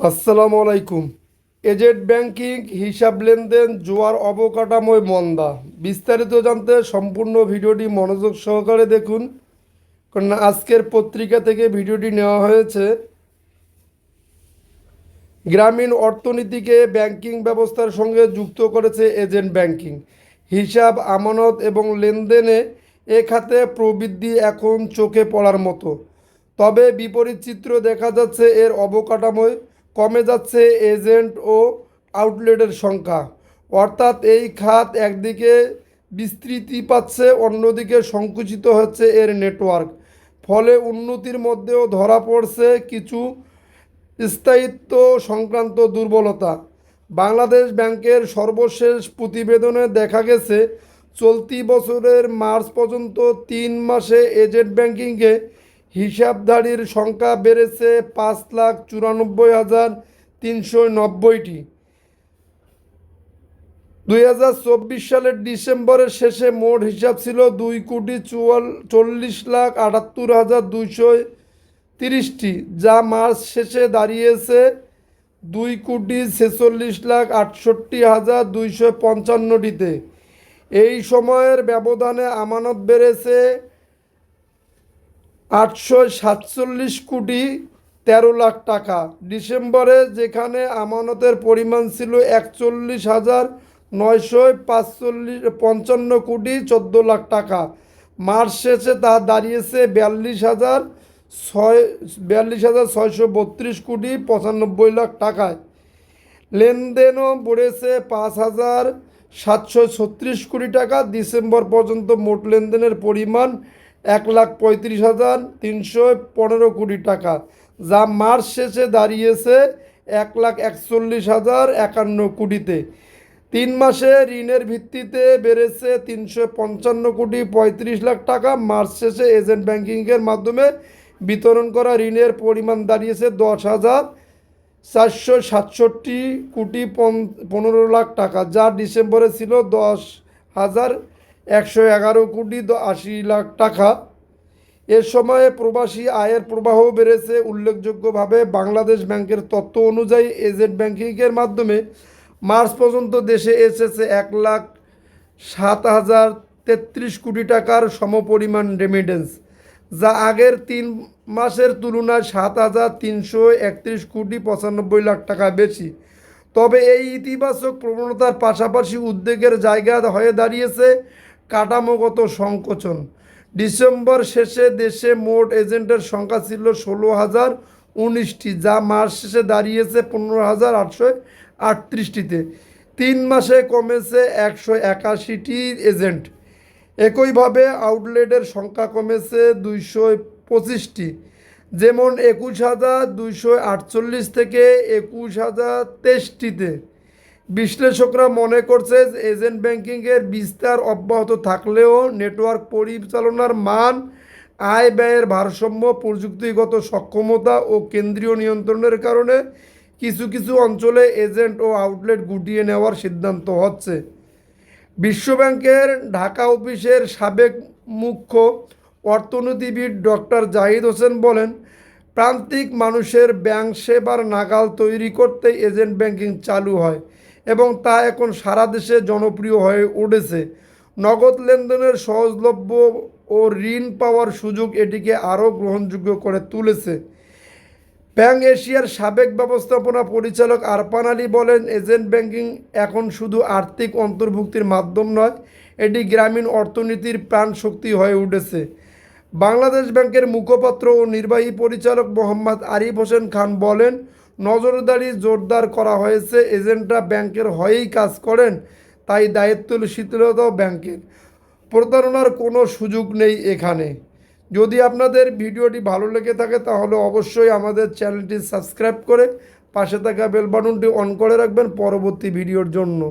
আসসালামু আলাইকুম। AZ banking হিসাব লেনদেন জোয়ার অবকাঠামোয় মন্দা। বিস্তারিত জানতে সম্পূর্ণ ভিডিওটি মনোযোগ সহকারে দেখুন। কারণ আজকের পত্রিকা থেকে ভিডিওটি নেওয়া হয়েছে। গ্রামীণ অর্থনীতিকে ব্যাংকিং ব্যবস্থার সঙ্গে যুক্ত করেছে এজেন্ট ব্যাংকিং। হিসাব, আমানত এবং লেনদেনে এ খাতে প্রবৃদ্ধি এখন চোখে পড়ার মতো। তবে বিপরীত চিত্র দেখা যাচ্ছে এর অবকাঠামোয়। কমে যাচ্ছে এজেন্ট ও আউটলেটের সংখ্যা। অর্থাৎ এই খাত একদিকে বিস্তৃতি পাচ্ছে, অন্যদিকে সংকুচিত হচ্ছে এর নেটওয়ার্ক। ফলে উন্নতির মধ্যেও ধরা পড়ছে কিছু স্থায়িত্ব সংক্রান্ত দুর্বলতা। বাংলাদেশ ব্যাংকের সর্বশেষ প্রতিবেদনে দেখা গেছে, চলতি বছরের মার্চ পর্যন্ত তিন মাসে এজেন্ট ব্যাংকিংয়ে হিসাবধারীর সংখ্যা বেড়েছে পাঁচ লাখ চুরানব্বই হাজার তিনশো নব্বইটি। দুই হাজার চব্বিশ সালের ডিসেম্বরের শেষে মোট হিসাব ছিল দুই কোটি চুয়াল, চল্লিশ লাখ আটাত্তর হাজার দুইশো তিরিশটি, যা মার্চ শেষে দাঁড়িয়েছে দুই কোটি ছেচল্লিশ লাখ আটষট্টি হাজার দুইশো পঞ্চান্নটিতে। এই সময়ের ব্যবধানে আমানত বেড়েছে আটশো সাতচল্লিশ কোটি তেরো লাখ টাকা। ডিসেম্বরে যেখানে আমানতের পরিমাণ ছিল একচল্লিশ হাজার নয়শো পাঁচচল্লিশ, পঞ্চান্ন কোটি চোদ্দ লাখ টাকা। মার্চ শেষে তা দাঁড়িয়েছে বিয়াল্লিশ হাজার ছয়, বিয়াল্লিশ হাজার ছয়শো বত্রিশ কোটি পঁচানব্বই লাখ টাকায়। লেনদেনও বেড়েছে পাঁচ হাজার সাতশো ছত্রিশ কোটি টাকা। ডিসেম্বর পর্যন্ত মোট লেনদেনের পরিমাণ এক লাখ পঁয়ত্রিশ হাজার তিনশো পনেরো কোটি টাকা, যা মার্চ শেষে দাঁড়িয়েছে এক লাখ একচল্লিশ হাজার একান্ন কোটিতে। তিন মাসে ঋণের ভিত্তিতে বেড়েছে তিনশো পঞ্চান্ন কোটি পঁয়ত্রিশ লাখ টাকা। মার্চ শেষে এজেন্ট ব্যাংকিংয়ের মাধ্যমে বিতরণ করা ঋণের পরিমাণ দাঁড়িয়েছে দশ হাজার চারশো সাতষট্টি কোটি পনেরো লাখ টাকা, যা ডিসেম্বরে ছিল দশ হাজার একশো এগারো কোটি আশি লাখ টাকা। এ সময়ে প্রবাসী আয়ের প্রবাহ বেড়েছে। উল্লেখযোগ্যভাবে বাংলাদেশ ব্যাংকের তথ্য অনুযায়ী এজেন্ট ব্যাংকিংয়ের মাধ্যমে মার্চ পর্যন্ত দেশে এসেছে এক লাখ সাত হাজার তেত্রিশ কোটি টাকার সমপরিমাণ রেমিডেন্স যা আগের তিন মাসের তুলনায় সাত হাজার তিনশো একত্রিশ কোটি পঁচানব্বই লাখ টাকা বেশি। তবে এই ইতিবাচক প্রবণতার পাশাপাশি উদ্বেগের জায়গা হয়ে দাঁড়িয়েছে কাঠামোগত সংকোচন। ডিসেম্বর শেষে দেশে মোট এজেন্টের সংখ্যা ছিল ষোলো হাজার উনিশটি, যা মাস শেষে দাঁড়িয়েছে পনেরো হাজার আটশো আটত্রিশটিতে। তিন মাসে কমেছে একশো একাশিটি এজেন্ট। একইভাবে আউটলেটের সংখ্যা কমেছে দুইশো পঁচিশটি, যেমন একুশ হাজার দুইশো আটচল্লিশ থেকে একুশ হাজার তেইশটিতে। বিশ্লেষকরা মনে করছে এজেন্ট ব্যাংকিংয়ের বিস্তার অব্যাহত থাকলেও নেটওয়ার্ক পরিচালনার মান, আয় ব্যয়ের ভারসাম্য, প্রযুক্তিগত সক্ষমতা ও কেন্দ্রীয় নিয়ন্ত্রণের কারণে কিছু কিছু অঞ্চলে এজেন্ট ও আউটলেট গুটিয়ে নেওয়ার সিদ্ধান্ত হচ্ছে। বিশ্বব্যাংকের ঢাকা অফিসের সাবেক মুখ্য অর্থনীতিবিদ ডক্টর জাহিদ হোসেন বলেন, প্রান্তিক মানুষের ব্যাংক সেবার নাগাল তৈরি করতে এজেন্ট ব্যাংকিং চালু হয়। এবং তা এখন সারা দেশে জনপ্রিয় হয়ে উঠেছে। নগদ লেনদেনের সহজলভ্য ও ঋণ পাওয়ার সুযোগ এটিকে আরও গ্রহণযোগ্য করে তুলেছে। ব্যাংক এশিয়ার সাবেক ব্যবস্থাপনা পরিচালক আরপান আলী বলেন, এজেন্ট ব্যাংকিং এখন শুধু আর্থিক অন্তর্ভুক্তির মাধ্যম নয়, এটি গ্রামীণ অর্থনীতির প্রাণ শক্তি হয়ে উঠেছে। বাংলাদেশ ব্যাংকের মুখপাত্র ও নির্বাহী পরিচালক মোহাম্মদ আরিফ হোসেন খান বলেন নজরদারি জোরদার করা হয়েছে। এজেন্টরা ব্যাংকের হয়েই কাজ করেন, তাই দায়িত্বশীলতাও ব্যাংকের। প্রতারণার কোনো সুযোগ নেই এখানে। যদি আপনাদের ভিডিওটি ভালো লেগে থাকে, তাহলে অবশ্যই আমাদের চ্যানেলটি সাবস্ক্রাইব করে পাশে থাকা বেল বাটনটি অন করে রাখবেন পরবর্তী ভিডিওর জন্য।